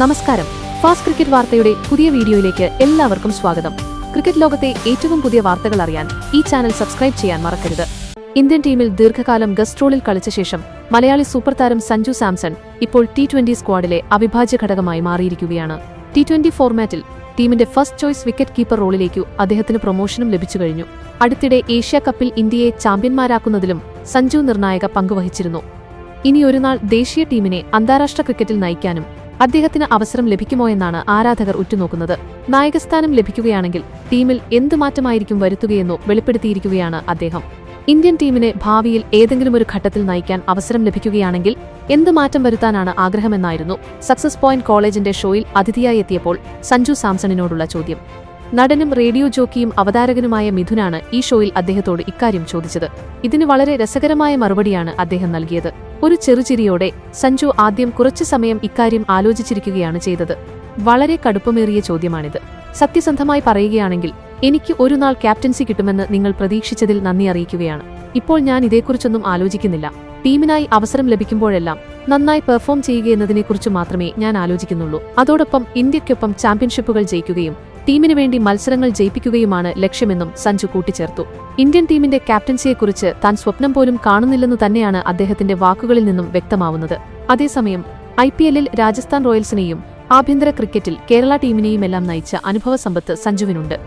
നമസ്കാരം. Fast cricket വാർത്തയുടെ പുതിയ വീഡിയോയിലേക്ക് എല്ലാവർക്കും സ്വാഗതം. ക്രിക്കറ്റ് ലോകത്തെ ഏറ്റവും പുതിയ വാർത്തകൾ അറിയാൻ ഈ ചാനൽ സബ്സ്ക്രൈബ് ചെയ്യാൻ മറക്കരുത്. ഇന്ത്യൻ ടീമിൽ ദീർഘകാലം ഗസ്ട്രോളിൽ കളിച്ച ശേഷം മലയാളി സൂപ്പർ താരം സഞ്ജു സാംസൺ ഇപ്പോൾ ടി ട്വന്റി സ്ക്വാഡിലെ അവിഭാജ്യ ഘടകമായി മാറിയിരിക്കുകയാണ്. ടി ട്വന്റി ഫോർമാറ്റിൽ ടീമിന്റെ ഫസ്റ്റ് ചോയ്സ് വിക്കറ്റ് കീപ്പർ റോളിലേക്കു അദ്ദേഹത്തിന് പ്രൊമോഷനും ലഭിച്ചു കഴിഞ്ഞു. അടുത്തിടെ ഏഷ്യ കപ്പിൽ ഇന്ത്യയെ ചാമ്പ്യന്മാരാക്കുന്നതിലും സഞ്ജു നിർണായക പങ്കുവഹിച്ചിരുന്നു. ഇനി ഒരുനാൾ ദേശീയ ടീമിനെ അന്താരാഷ്ട്ര ക്രിക്കറ്റിൽ നയിക്കാനും അദ്ദേഹത്തിന് അവസരം ലഭിക്കുമോ എന്നാണ് ആരാധകർ ഉറ്റുനോക്കുന്നത്. നായകസ്ഥാനം ലഭിക്കുകയാണെങ്കിൽ ടീമിൽ എന്തു മാറ്റമായിരിക്കും വരുത്തുകയെന്നോ വെളിപ്പെടുത്തിയിരിക്കുകയാണ് അദ്ദേഹം. ഇന്ത്യൻ ടീമിനെ ഭാവിയിൽ ഏതെങ്കിലും ഒരു ഘട്ടത്തിൽ നയിക്കാൻ അവസരം ലഭിക്കുകയാണെങ്കിൽ എന്ത് മാറ്റം വരുത്താനാണ് ആഗ്രഹമെന്നായിരുന്നു സക്സസ് പോയിന്റ് കോളേജിന്റെ ഷോയിൽ അതിഥിയായി എത്തിയപ്പോൾ സഞ്ജു സാംസണിനോടുള്ള ചോദ്യം. നടനും റേഡിയോ ജോക്കിയും അവതാരകനുമായ മിഥുനാണ് ഈ ഷോയിൽ അദ്ദേഹത്തോട് ഇക്കാര്യം ചോദിച്ചത്. ഇതിന് വളരെ രസകരമായ മറുപടിയാണ് അദ്ദേഹം നൽകിയത്. ഒരു ചെറുചിരിയോടെ സഞ്ജു ആദ്യം കുറച്ചു സമയം ഇക്കാര്യം ആലോചിച്ചിരിക്കുകയാണ് ചെയ്തത്. വളരെ കടുപ്പമേറിയ ചോദ്യമാണിത്. സത്യസന്ധമായി പറയുകയാണെങ്കിൽ എനിക്ക് ഒരു നാൾ ക്യാപ്റ്റൻസി കിട്ടുമെന്ന് നിങ്ങൾ പ്രതീക്ഷിച്ചതിൽ നന്ദി അറിയിക്കുകയാണ്. ഇപ്പോൾ ഞാൻ ഇതേക്കുറിച്ചൊന്നും ആലോചിക്കുന്നില്ല. ടീമിനായി അവസരം ലഭിക്കുമ്പോഴെല്ലാം നന്നായി പെർഫോം ചെയ്യുകയെന്നതിനെക്കുറിച്ച് മാത്രമേ ഞാൻ ആലോചിക്കുന്നുള്ളൂ. അതോടൊപ്പം ഇന്ത്യക്കൊപ്പം ചാമ്പ്യൻഷിപ്പുകൾ ജയിക്കുകയും ടീമിനു വേണ്ടി മത്സരങ്ങൾ ജയിപ്പിക്കുകയുമാണ് ലക്ഷ്യമെന്നും സഞ്ജു കൂട്ടിച്ചേർത്തു. ഇന്ത്യൻ ടീമിന്റെ ക്യാപ്റ്റൻസിയെക്കുറിച്ച് താൻ സ്വപ്നം പോലും കാണുന്നില്ലെന്നു തന്നെയാണ് അദ്ദേഹത്തിന്റെ വാക്കുകളിൽ നിന്നും വ്യക്തമാവുന്നത്. അതേസമയം ഐ പി എല്ലിൽ രാജസ്ഥാൻ റോയൽസിനെയും ആഭ്യന്തര ക്രിക്കറ്റിൽ കേരള ടീമിനെയുമെല്ലാം നയിച്ച അനുഭവ സമ്പത്ത് സഞ്ജുവിനുണ്ട്.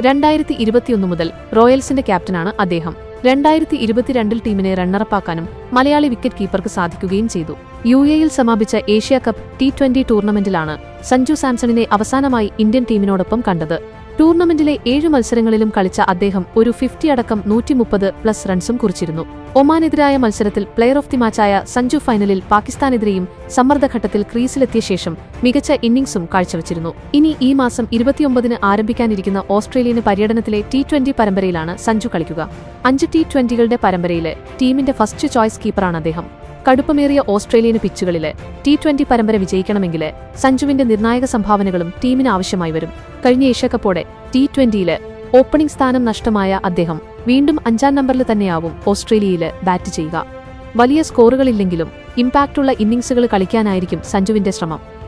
രണ്ടായിരത്തി ഇരുപത്തിയൊന്ന് മുതൽ റോയൽസിന്റെ ക്യാപ്റ്റനാണ് അദ്ദേഹം. രണ്ടായിരത്തി ഇരുപത്തിരണ്ടിൽ ടീമിനെ റണ്ണറപ്പാക്കാനും മലയാളി വിക്കറ്റ് കീപ്പർക്ക് സാധിക്കുകയും ചെയ്തു. യു എയിൽ സമാപിച്ച ഏഷ്യ കപ്പ് ടി ട്വന്റി ടൂർണമെന്റിലാണ് സഞ്ജു സാംസണിനെ അവസാനമായി ഇന്ത്യൻ ടീമിനോടൊപ്പം കണ്ടത്. ടൂർണമെന്റിലെ ഏഴ് മത്സരങ്ങളിലും കളിച്ച അദ്ദേഹം ഒരു ഫിഫ്റ്റി അടക്കം നൂറ്റിമുപ്പത് പ്ലസ് റൺസും കുറിച്ചിരുന്നു. ഒമാനെതിരായ മത്സരത്തിൽ പ്ലെയർ ഓഫ് ദി മാച്ചായ സഞ്ജു ഫൈനലിൽ പാകിസ്ഥാനെതിരെയും സമ്മർദ്ദഘട്ടത്തിൽ ക്രീസിലെത്തിയ ശേഷം മികച്ച ഇന്നിംഗ്സും കാഴ്ചവച്ചിരുന്നു. ഇനി ഈ മാസം ഇരുപത്തിയൊമ്പതിന് ആരംഭിക്കാനിരിക്കുന്ന ഓസ്ട്രേലിയൻ പര്യടനത്തിലെ ടി ട്വന്റി പരമ്പരയിലാണ് സഞ്ജു കളിക്കുക. അഞ്ച് ടി ട്വന്റികളുടെ പരമ്പരയിലെ ടീമിന്റെ ഫസ്റ്റ് ചോയ്സ് കീപ്പറാണ് അദ്ദേഹം. കടുപ്പമേറിയ ഓസ്ട്രേലിയൻ പിച്ചുകളിലെ ടി ട്വന്റി പരമ്പര വിജയിക്കണമെങ്കിൽ സഞ്ജുവിന്റെ നിർണായക സംഭാവനകളും ടീമിന് ആവശ്യമായി വരും. കഴിഞ്ഞ ഏഷ്യാകപ്പോടെ ടി ട്വന്റിയിൽ ഓപ്പണിംഗ് സ്ഥാനം നഷ്ടമായ അദ്ദേഹം വീണ്ടും അഞ്ചാം നമ്പറിൽ തന്നെയാവും ഓസ്ട്രേലിയയിൽ ബാറ്റ് ചെയ്യുക. വലിയ സ്കോറുകളില്ലെങ്കിലും ഇമ്പാക്റ്റുള്ള ഇന്നിംഗ്സുകൾ കളിക്കാനായിരിക്കും സഞ്ജുവിന്റെ ശ്രമം.